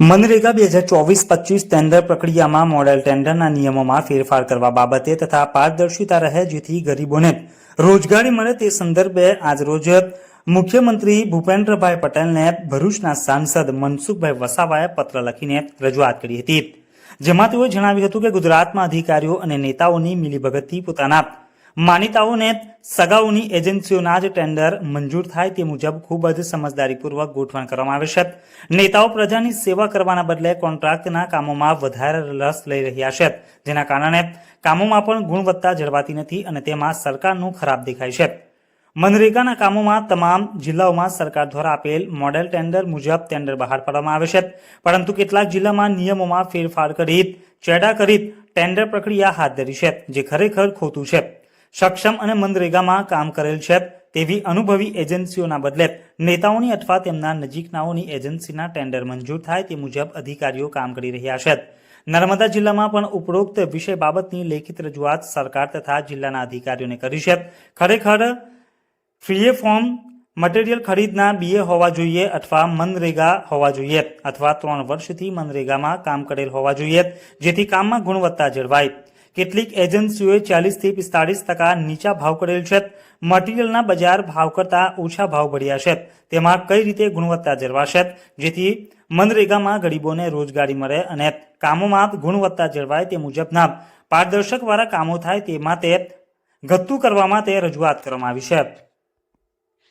મનરેગા બે હજાર ચોવીસ, પચીસ ટેન્ડર પ્રક્રિયામાં મોડેલ ટેન્ડરના નિયમોમાં ફેરફાર કરવા બાબતે તથા પારદર્શિતા રહે જેથી ગરીબોને રોજગારી મળે તે સંદર્ભે આજરોજ મુખ્યમંત્રી ભૂપેન્દ્રભાઈ પટેલને ભરૂચના સાંસદ મનસુખભાઈ વસાવાએ પત્ર લખીને રજૂઆત કરી હતી. જેમાં તેઓએ જણાવ્યું હતું કે ગુજરાતમાં અધિકારીઓ અને નેતાઓની મિલીભગતથી પોતાના માનીતાઓને સગાઉની એજન્સીઓના જ ટેન્ડર મંજૂર થાય તે મુજબ ખૂબ જ સમજદારીપૂર્વક ગોઠવણ કરવામાં આવે છે. નેતાઓ પ્રજાની સેવા કરવાના બદલે કોન્ટ્રાક્ટના કામોમાં વધારે રસ લઈ રહ્યા છે. જેના કારણે કામોમાં પણ ગુણવત્તા જળવાતી નથી અને તેમાં સરકારનું ખરાબ દેખાય છે. મનરેગાના કામોમાં તમામ જિલ્લાઓમાં સરકાર દ્વારા આપેલ મોડેલ ટેન્ડર મુજબ ટેન્ડર બહાર પાડવામાં આવે છે. પરંતુ કેટલાક જિલ્લામાં નિયમોમાં ફેરફાર કરી, ચેડા કરી ટેન્ડર પ્રક્રિયા હાથ ધરી છે, જે ખરેખર ખોટું છે. સક્ષમ અને મનરેગામાં કામ કરેલ છે. તેવી અનુભવી એજન્સીઓના બદલે નેતાઓની અથવા તેમના નજીકનાઓની એજન્સીના ટેન્ડર મંજૂર થાય તે મુજબ અધિકારીઓ કામ કરી રહ્યા છે. નર્મદા જિલ્લામાં પણ ઉપરોક્ત વિષય બાબતની લેખિત રજૂઆત સરકાર તથા જિલ્લાના અધિકારીઓને કરી છે. ખરેખર ફ્રીએ ફોર્મ મટીરિયલ ખરીદના બીએ હોવા જોઈએ અથવા મનરેગા હોવા જોઈએ અથવા ત્રણ વર્ષથી મનરેગામાં કામ કરેલ હોવા જોઈએ, જેથી કામમાં ગુણવત્તા જળવાય. કેટલીક એજન્સીઓએ ચાલીસથી પિસ્તાળીસ ટકા નીચા ભાવ કરેલ છે. મટીરિયલના બજાર ભાવ કરતાં ઓછા ભાવ ભર્યા છે. તેમાં કઈ રીતે ગુણવત્તા જળવાશે? જેથી મનરેગામાં ગરીબોને રોજગારી મળે અને કામોમાં ગુણવત્તા જળવાય તે મુજબના પારદર્શકવાળા કામો થાય તે માટે ગત્તુ કરવા માટે રજૂઆત કરવામાં આવી છે.